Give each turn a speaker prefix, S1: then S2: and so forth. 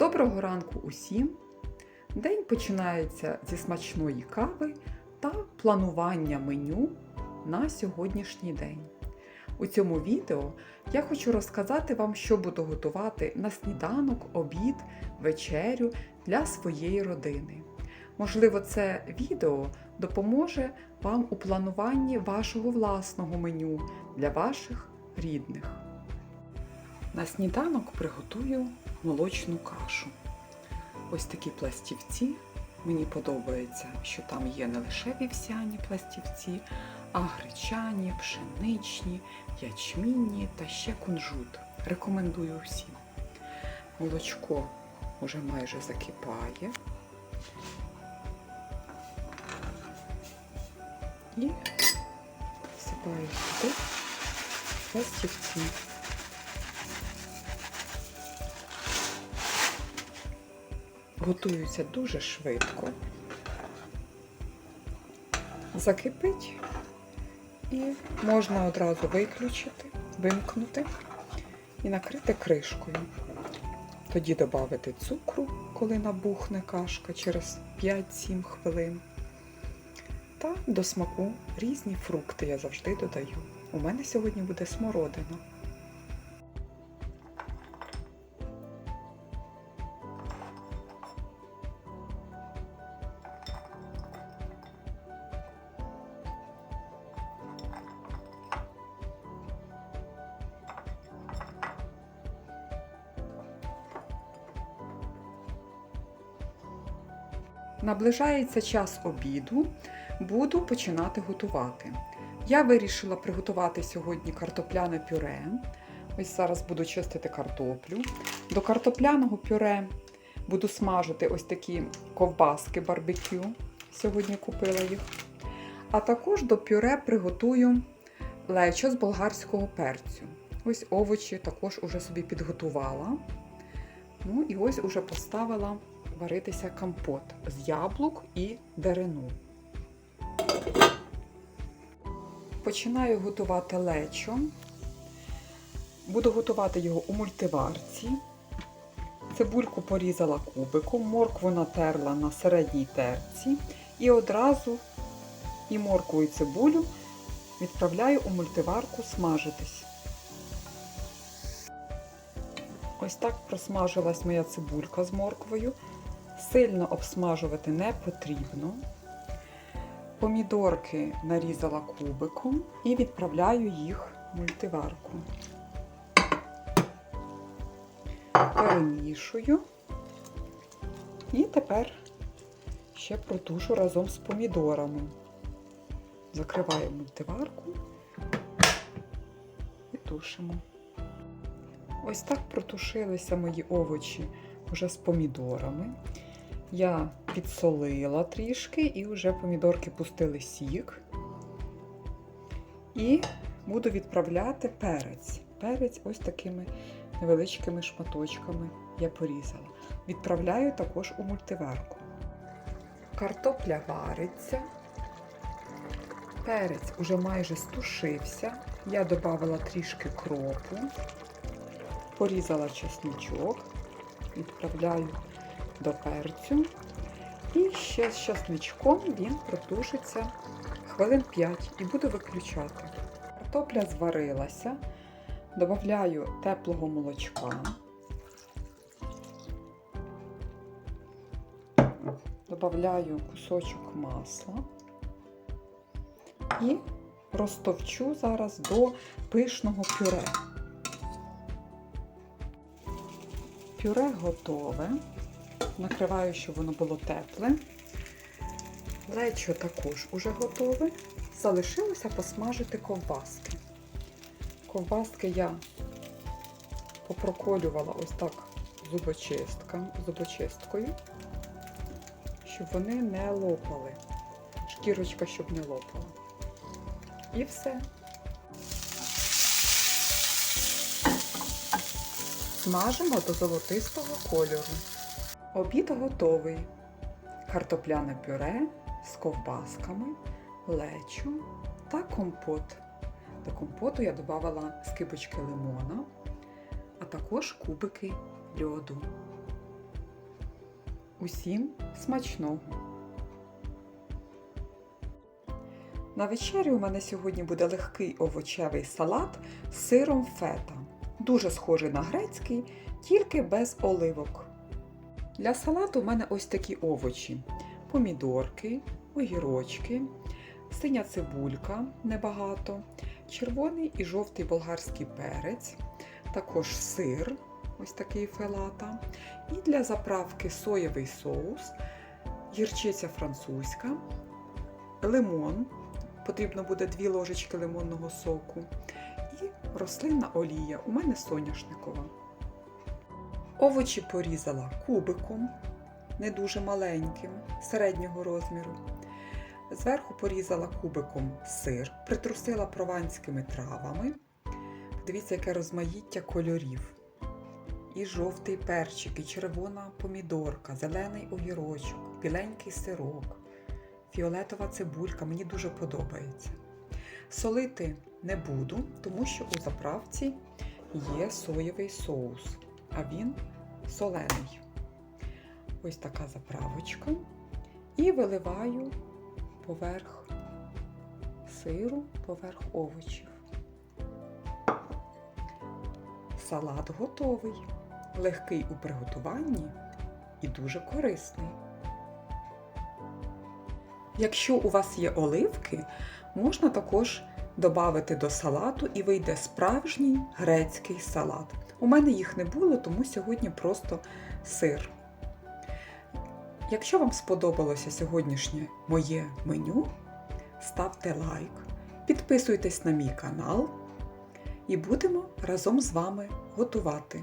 S1: Доброго ранку усім! День починається зі смачної кави та планування меню на сьогоднішній день. У цьому відео я хочу розказати вам, що буду готувати на сніданок, обід, вечерю для своєї родини. Можливо, це відео допоможе вам у плануванні вашого власного меню для ваших рідних. На сніданок приготую молочну кашу. Ось такі пластівці. Мені подобається, що там є не лише вівсяні пластівці, а гречані, пшеничні, ячмінні та ще кунжут. Рекомендую всім. Молочко вже майже закипає. І всипаю сюди пластівці. Готуються дуже швидко. Закипить і можна одразу виключити, вимкнути і накрити кришкою. Тоді додати цукру, коли набухне кашка через 5-7 хвилин. Та до смаку різні фрукти я завжди додаю. У мене сьогодні буде смородина. Наближається час обіду, буду починати готувати. Я вирішила приготувати сьогодні картопляне пюре. Ось зараз буду чистити картоплю. До картопляного пюре буду смажити ось такі ковбаски барбекю. Сьогодні купила їх. А також до пюре приготую лечо з болгарського перцю. Ось овочі також уже собі підготувала. Ну і ось уже поставила варитися компот з яблук і дерину. Починаю готувати лечо. Буду готувати його у мультиварці. Цибульку порізала кубиком, моркву натерла на середній терці і одразу і моркву і цибулю відправляю у мультиварку смажитись. Ось так просмажилась моя цибулька з морквою. Сильно обсмажувати не потрібно. Помідорки нарізала кубиком і відправляю їх в мультиварку. Перемішую. І тепер ще протушу разом з помідорами. Закриваю мультиварку і тушимо. Ось так протушилися мої овочі вже з помідорами. Я підсолила трішки і вже помідорки пустили сік. І буду відправляти перець. Перець ось такими невеличкими шматочками я порізала. Відправляю також у мультиварку. Картопля вариться. Перець уже майже стушився. Я додала трішки кропу, порізала чесничок, відправляю до перцю. І ще з часничком він протушиться хвилин 5 і буду виключати. Картопля зварилася, додаю теплого молочка, додаю кусочок масла і розтовчу зараз до пишного пюре. Пюре готове. Накриваю, щоб воно було тепле. Лечо також уже готове. Залишилося посмажити ковбаски. Ковбаски я попроколювала ось так зубочисткою, щоб вони не лопали. Шкірочка, щоб не лопала. І все. Смажимо до золотистого кольору. Обід готовий. Картопляне пюре з ковбасками, лечо та компот. До компоту я додавала скибочки лимона, а також кубики льоду. Усім смачного! На вечерю у мене сьогодні буде легкий овочевий салат з сиром фета. Дуже схожий на грецький, тільки без оливок. Для салату у мене ось такі овочі: помідорки, огірочки, синя цибулька небагато, червоний і жовтий болгарський перець, також сир, ось такий фелата, і для заправки соєвий соус, гірчиця французька, лимон, потрібно буде 2 ложечки лимонного соку, і рослинна олія, у мене соняшникова. Овочі порізала кубиком, не дуже маленьким, середнього розміру. Зверху порізала кубиком сир, притрусила прованськими травами. Дивіться, яке розмаїття кольорів. І жовтий перчик, і червона помідорка, зелений огірочок, біленький сирок, фіолетова цибулька. Мені дуже подобається. Солити не буду, тому що у заправці є соєвий соус, а він солений. Ось така заправочка. І виливаю поверх сиру, поверх овочів. Салат готовий, легкий у приготуванні і дуже корисний. Якщо у вас є оливки, можна також додати до салату і вийде справжній грецький салат. У мене їх не було, тому сьогодні просто сир. Якщо вам сподобалося сьогоднішнє моє меню, ставте лайк, підписуйтесь на мій канал і будемо разом з вами готувати.